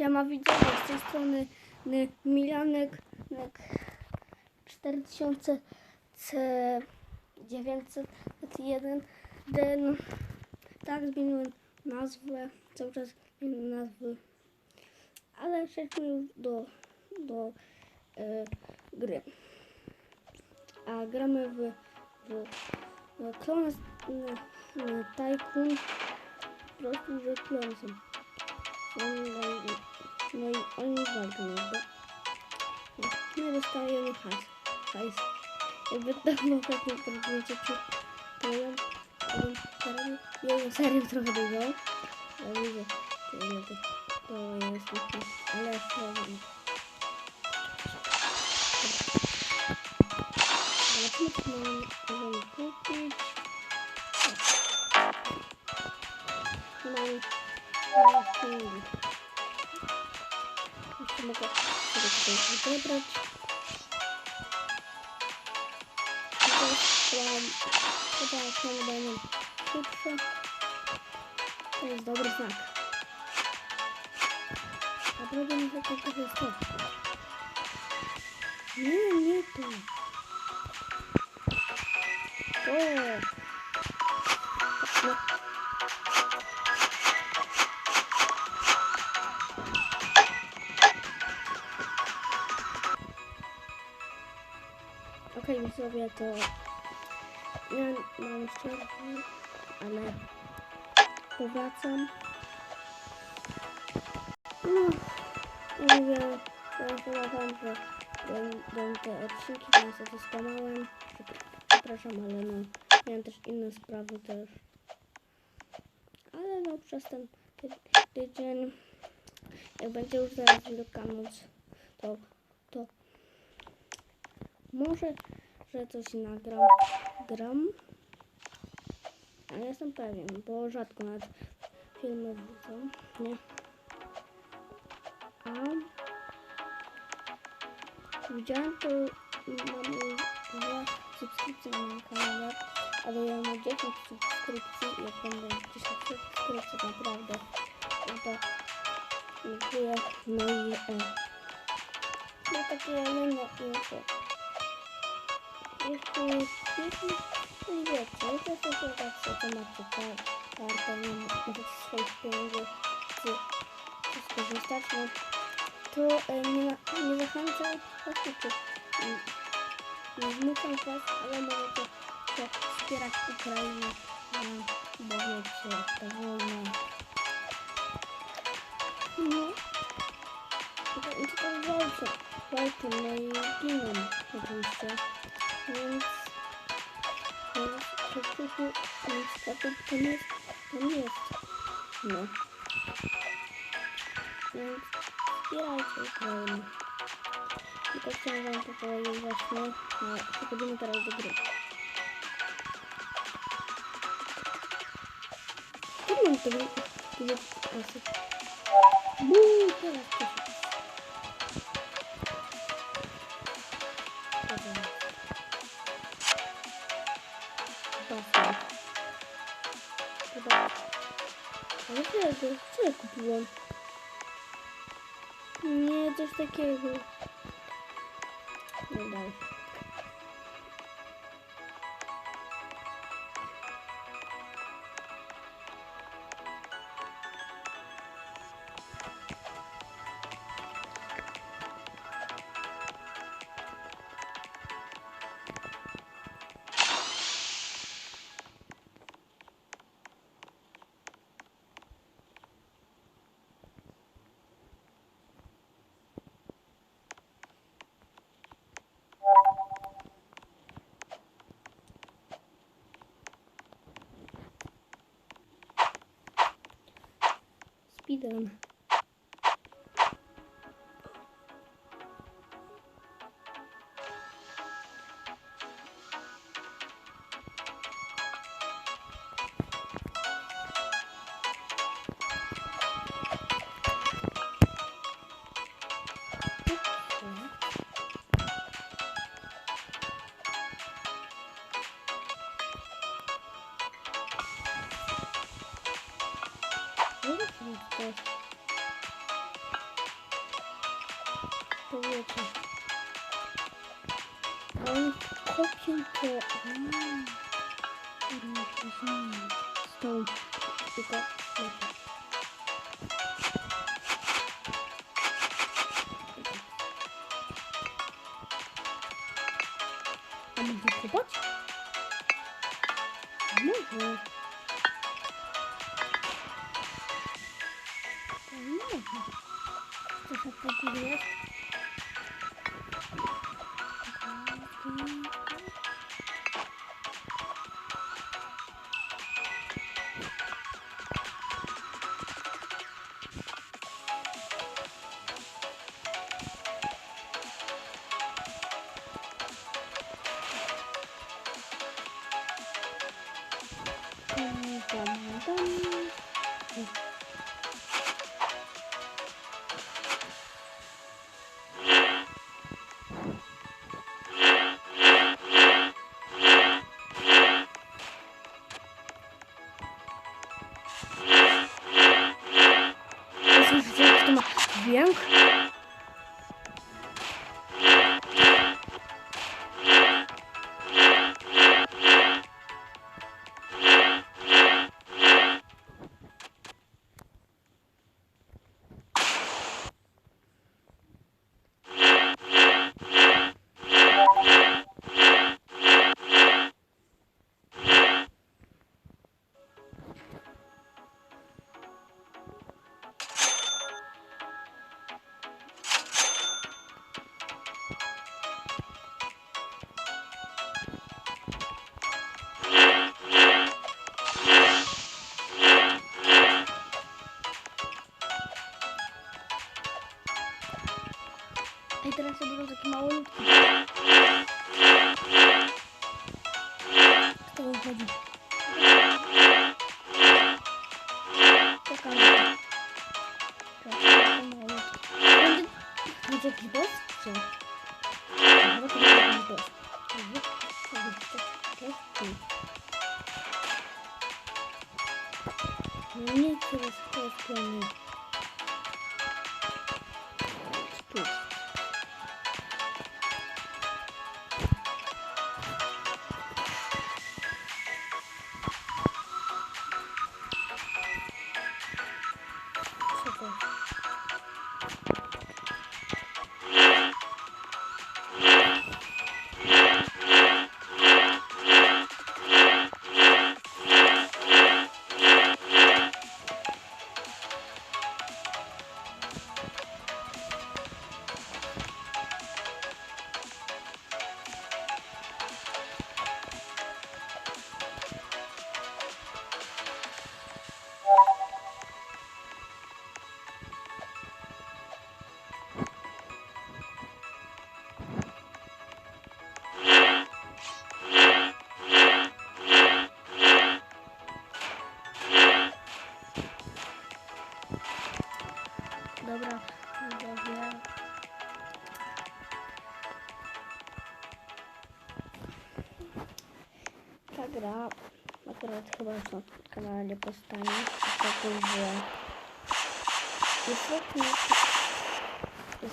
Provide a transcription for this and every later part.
Siema widzowie, z tej strony Ny- Milanek Nek 4000 C901 Den tak zmieniłem nazwę, cały czas zmieniam nazwy, ale przejdźmy już do, do e, gry. A gramy w, w, w Clones Tycoon, po prostu, że klony Çünkü aynı farkındaydı. Neresi daha yeni kaz? Kayıs. Evet daha много факторов чуть-чуть. Проем. Один, второй. Я не сарим трога добивал. А видите, это то я слышу. Аля, что я Тут мы можем купить. Нам. Нам я могу это выбрать. Сюда снова даем кучу. То есть добрый знак. А Попробуем это как-то быстро. Не, не то. О! Widzowie, to ja mam przerwę, ale powracam. No, i mówię, poinformowałem, że będą te odcinki, to niestety skłamałem. Przepraszam, ale no, miałem też inne sprawy też. Ale no, przez ten ty tydzień, jak będzie już zaraz Wielkanoc, to, to może, że coś nagram. Gram. Ale jestem pewien, bo rzadko nawet filmy wrzucam. Nie. A widziałem to mamy dwa subskrypcje na kanale, ale ja mam 10 subskrypcji i jak będę 10 subskrypcji naprawdę no to dziękuję. No i e, no takie no, no, info. Jeszcze jest jeśli nie wiecie, to jest tak, co to macie kar- kartę, nie możecie swoich skorzystać, no to nie, nie zachęcam was, mm, nie zmuszam was, ale możecie to wspierać Ukrainę, no, bo wiecie, ta wojna. No, to, to, to walczą, walczą, no i oczywiście. Минус. Минус. Минус. Минус. Покупка мест. Мест. Но. Минус. Стирайте Украину. И потом вам поговорим восьмой на академика разыграть. Тут он тебе красит. Бу, красит. Takiego. No dalej. Be done. gdzieś. To wiecie. On kupił to... Kurde, rozumiem. Stąd. Tylko, wiecie. A mogę kopać? Mogę. Çok çok çok Słyszycie, jak to ma dźwięk? buradaki mavinin Tamam hadi. Bakalım. Buradaki boss. Buradaki boss. Мне интересно, что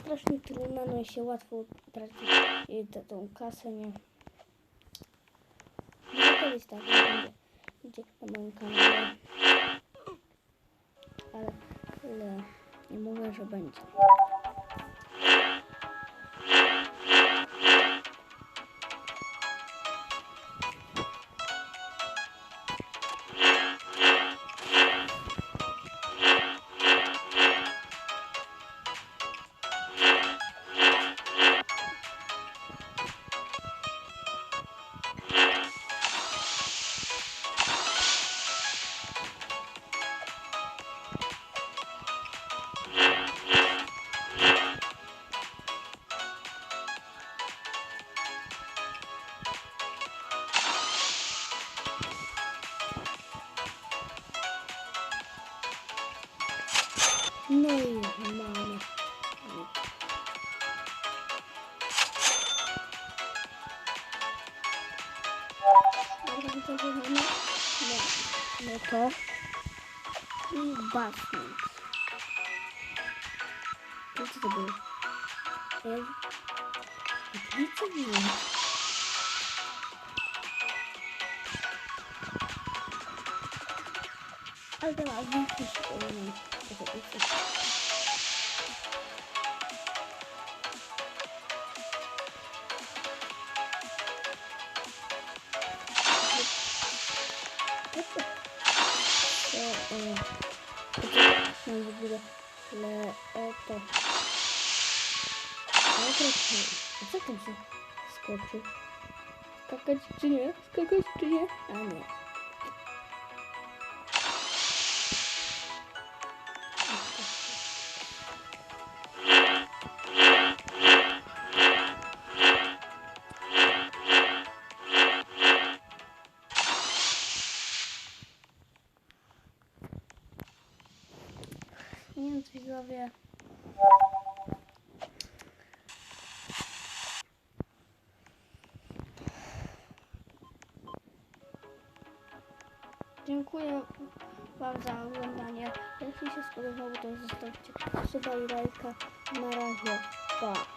Strasznie trudna, no i się łatwo traci i tę- tą kasę, nie? No kiedyś tak będzie, będzie na moim kanale, ale, ale 你们为什么你 takımını motor basmış. Bitti bu. Ev. Bitti bu. Arkadaşlar bir kişi oynuyor. Skoczył? Skakać czy nie? Skakać czy nie? A nie. Więc widzowie. Się spodobało, to zostawcie suba i lajka. Na razie. Pa.